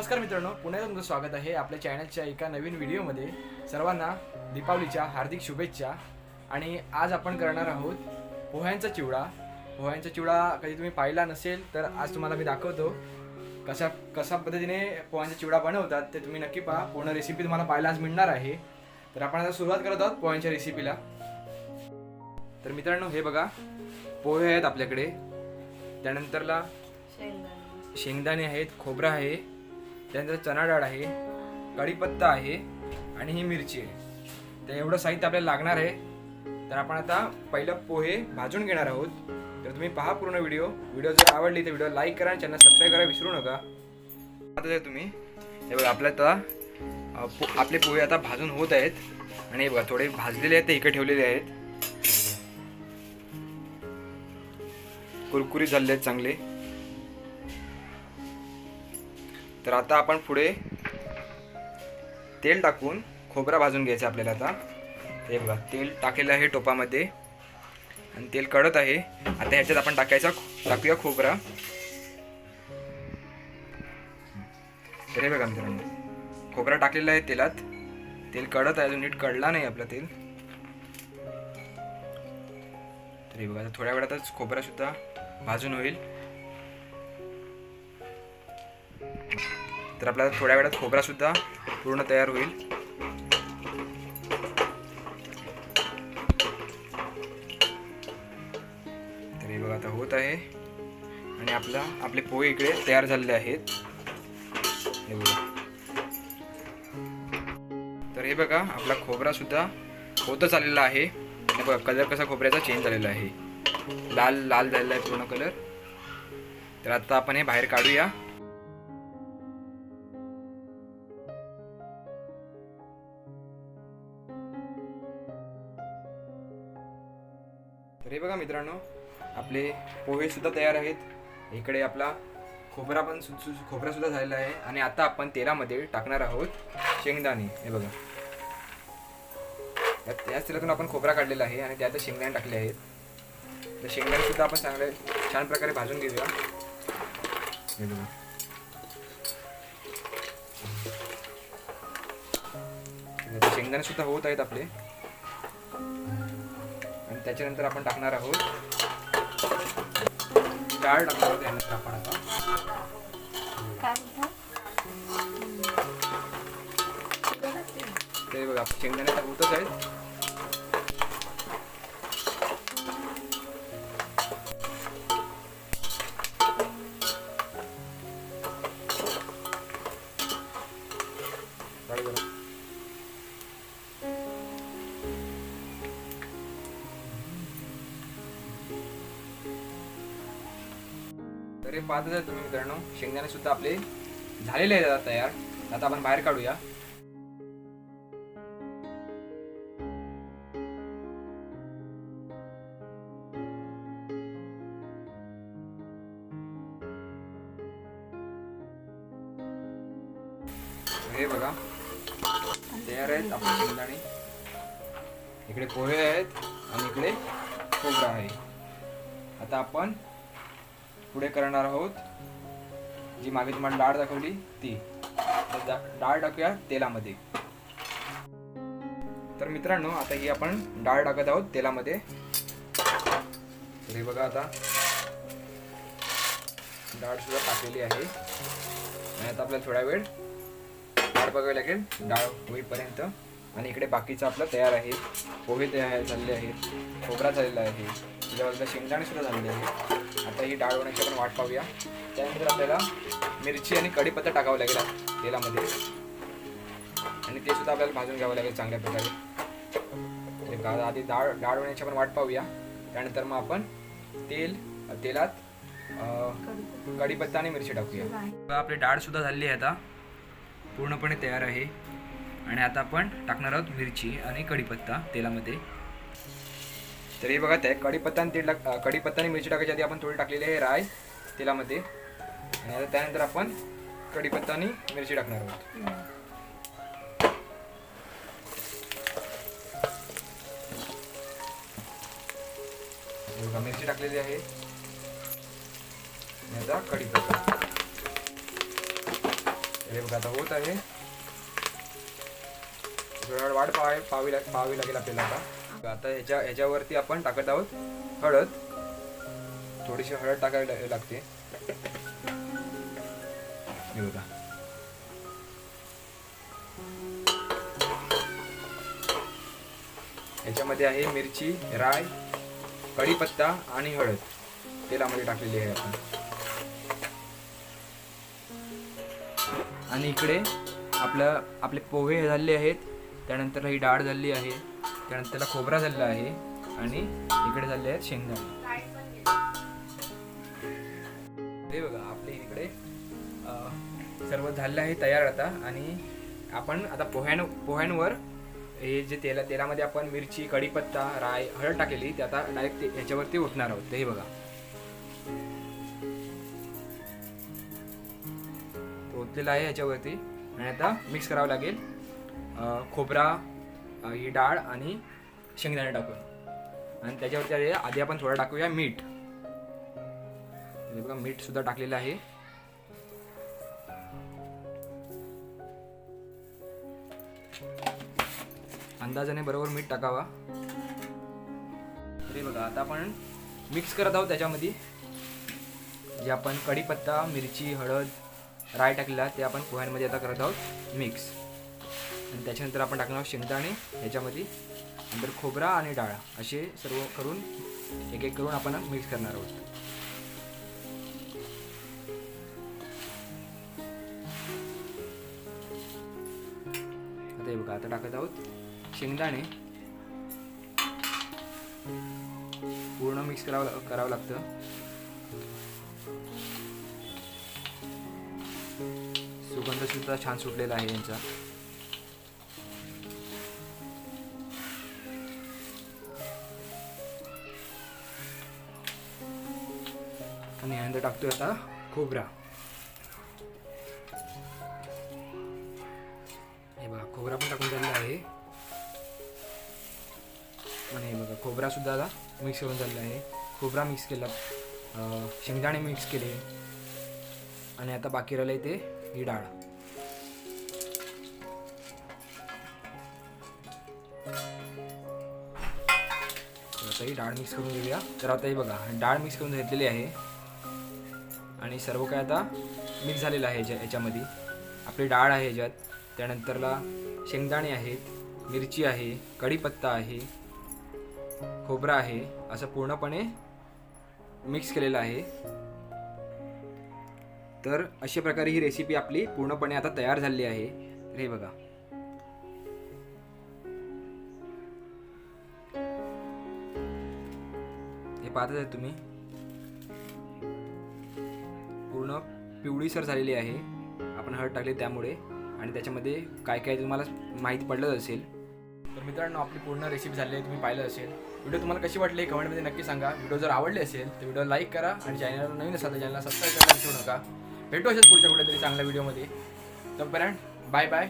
नमस्कार मित्रांनो पुन्हा तुमचं स्वागत आहे आपल्या चॅनलच्या एका नवीन व्हिडिओमध्ये. सर्वांना दीपावलीच्या हार्दिक शुभेच्छा. आणि आज आपण करणार आहोत पोह्यांचा चिवडा. पोह्यांचा चिवडा कधी तुम्ही पाहिला नसेल तर आज तुम्हाला मी दाखवतो. कशा कशा पद्धतीने पोह्यांचा चिवडा बनवतात ते तुम्ही नक्की पहा. पूर्ण रेसिपी तुम्हाला पाहायला आज मिळणार आहे. तर आपण आता सुरुवात करत आहोत पोह्यांच्या रेसिपीला तर मित्रांनो हे बघा. पोहे आहेत आपल्याकडे. त्यानंतरला शेंगदाणे आहेत खोबरं आहे. त्यानंतर चणा डाळ आहे कढीपत्ता आहे आणि ही मिरची आहे. तर एवढं साहित्य आपल्याला लागणार आहे. तर आपण आता पहिलं पोहे भाजून घेणार आहोत. तर तुम्ही पहा पूर्ण व्हिडिओ. व्हिडिओ जर आवडली तर व्हिडिओ लाईक करा आणि चॅनल सबस्क्राईब करा विसरू नका. आता जर तुम्ही. हे बघा आपल्या आता पो- आपले पोहे आता भाजून होत आहेत. आणि हे बघा थोडे भाजलेले आहेत ते इकडे ठेवलेले आहेत. कुरकुरीत झालेले आहेत चांगले. तर आता आपण पुढे तेल टाकून खोबरा भाजून घ्यायचं आपल्याला आता. हे बघा तेल टाकलेलं आहे टोपामध्ये आणि तेल कडत आहे. आता ह्याच्यात आपण टाकायचा टाकूया खोबरा. तर हे बघा मित्रांनो खोबरा टाकलेला आहे तेलात. तेल कडत आहे अजून नीट कडला नाही आपलं तेल. तर हे बघा आता थोड्या वेळातच खोबरा सुद्धा भाजून होईल. तर आपल्याला थोड्या वेळात खोबरासुद्धा पूर्ण तयार होईल. तर हे बघा आता होत आहे. आणि आपला आपले पोहे इकडे तयार झालेले आहेत. हे बघा. तर हे बघा आपला खोबरासुद्धा होतच आलेला आहे. आणि बघा कलर कसा खोबऱ्याचा चेंज झालेला आहे. लाल लाल झालेला आहे पूर्ण कलर. तर आता आपण हे बाहेर काढूया. तर हे बघा मित्रांनो आपले पोहेसुद्धा तयार आहेत. इकडे आपला खोबरा पण सु- सु- झालेला आहे. आणि आता आपण तेलामध्ये टाकणार आहोत शेंगदाणे. हे बघा. यात- याच तेलातून आपण खोबरा काढलेला आहे आणि त्यात शेंगदाणे टाकले आहेत. तर शेंगदाणेसुद्धा आपण चांगले छान प्रकारे भाजून घेऊया. हे बघा. शेंगदाणेसुद्धा शेंगदाणे सुद्धा होत आहेत आपले. त्याच्यानंतर आपण टाकणार आहोत. डाळ टाकणार आहोत यानंतर आपण आता. ते बघा शेंगदाणे तर होतच आहेत. अरे पाहत आहे तुम्ही मित्रांनो. शेंगदाणे सुद्धा आपले झालेले आहेत आता तयार. आता आपण बाहेर काढूया. हे बघा. तयार आहेत आपले शेंगदाणे. इकडे पोहे आहेत आणि इकडे खोबरा आहे. आता आपण पुढे करणार आहोत. जी मागे तुम्हाला डाळ दाखवली ती. तर दा- डाळ टाकूया तेलामध्ये. तर मित्रांनो आता ही आपण डाळ टाकत आहोत तेलामध्ये. तर हे बघा आता. डाळ सुद्धा टाकलेली आहे. आणि आता आपल्याला थोडा वेळ डाळ बघावी लागेल. डाळ होईपर्यंत. आणि इकडे बाकीचं आपलं तयार आहे. पोहे तयार झालेले आहेत. खोबरा झालेला आहे. जवळजवळ शेंगदाणे सुद्धा झालेले आहे आता ही डाळ होण्याची आपण वाट पाहूया. त्यानंतर आपल्याला मिरची आणि कढीपत्ता टाकावं लागेल तेलामध्ये. आणि ते सुद्धा आपल्याला भाजून घ्यावं लागेल चांगल्या प्रकारे. का- आधी डाळ डाळ होण्याची आपण वाट पाहूया. त्यानंतर मग आपण तेल तेलात कढीपत्ता आणि मिरची टाकूया. आपली डाळ सुद्धा झालेली आहे आता. पूर्णपणे तयार आहे. आणि आता आपण टाकणार आहोत मिरची आणि कढीपत्ता तेलामध्ये. तर हे बघा त्या कढीपत्ता आणि तेल टाक कढीपत्ता आणि मिरची टाकायची आधी आपण थोडी टाकलेली आहे राय तेलामध्ये. आणि आता त्यानंतर आपण कढीपत्ता आणि मिरची टाकणार आहोत. मिरची टाकलेली आहे. आता कढीपत्ता. हे बघा आता होत आहे. थोडा वाढ पाहावी पाहावी पाहावी लागेल आपल्याला आता. आता ह्याच्या ह्याच्यावरती आपण टाकत आहोत हळद. थोडीशी हळद टाकायला लागते. हे बघा. ह्याच्यामध्ये आहे मिरची राय कढीपत्ता आणि हळद. तेलामध्ये टाकलेली आहे आपण. आणि इकडे आपलं आपले पोहे झालेले आहेत. त्यानंतर ही डाळ झालेली आहे. कारण त्याला खोबरा झालेला आहे आणि इकडे झाले आहेत शेंगदाणे. हे बघा आपले इकडे सर्व झालेलं आहे तयार आता आणि आपण आता पोह्यां पोह्यांवर हे जे तेला तेलामध्ये आपण मिरची कढीपत्ता राय हळद टाकेली ते आता डायरेक्ट याच्यावरती उठणार आहोत. ते हे बघा. ओतलेला आहे ह्याच्यावरती आणि आता मिक्स करावं लागेल. खोबरा ही डाळ आणि शेंगदाणे टाकू आणि त्याच्यावरती आधी आपण थोडं टाकूया मीठ. हे बघा मीठ सुद्धा टाकलेलं आहे. अंदाजाने बरोबर मीठ टाकावा. तरी बघा आता आपण मिक्स करत आहोत त्याच्यामध्ये. जे आपण कढीपत्ता मिरची हळद राय टाकलेला ते आपण पोह्यांमध्ये आता करत आहोत मिक्स. आणि त्याच्यानंतर आपण टाकणार आहोत शेंगदाणे. ह्याच्यामध्ये नंतर खोबरा आणि डाळ. असे सर्व करून एक एक करून आपण मिक्स करणार आहोत. आता हे बघा आता टाकत आहोत शेंगदाणे. पूर्ण मिक्स करावं करावं लागतं. सुगंध सुद्धा छान सुटलेला आहे यांचा. आणि टाकतोय आता खोबरा. हे बघा खोबरा पण टाकून झालेला आहे. आणि हे बघा खोबरा सुद्धा आता मिक्स करून झालेला आहे. खोबरा मिक्स केला शेंगदाणे मिक्स केले. आणि आता बाकी राहिलं ते ही डाळ. आता ही डाळ मिक्स करून घेऊया. तर आता हे बघा डाळ मिक्स करून घेतलेली आहे. आणि सर्व काय आता मिक्स झालेलं आहे याच्या याच्यामध्ये आपली डाळ आहे याच्यात त्यानंतरला शेंगदाणे आहेत मिरची आहे कढीपत्ता आहे खोबरा आहे असं पूर्णपणे मिक्स केलेलं आहे. तर अशा प्रकारे ही रेसिपी आपली पूर्णपणे आता तयार झालेली आहे. तर हे बघा. हे पाहतच तुम्ही. पिवळीसर झालेली आहे. आपण हळद टाकली त्यामुळे. आणि त्याच्यामध्ये काय काय तुम्हाला माहिती पडलंच असेल. तर मित्रांनो आपली पूर्ण रेसिपी झाली आहे तुम्ही पाहिलं असेल. व्हिडिओ तुम्हाला कशी वाटली कमेंटमध्ये नक्की सांगा. व्हिडिओ जर आवडले असेल तर व्हिडिओ लाईक करा आणि चॅनल नवीन असाल तर चॅनलला सबस्क्राईब करायला विसरू नका. भेटू असेल पुढच्या कुठेतरी चांगल्या व्हिडिओमध्ये तोपर्यंत बाय बाय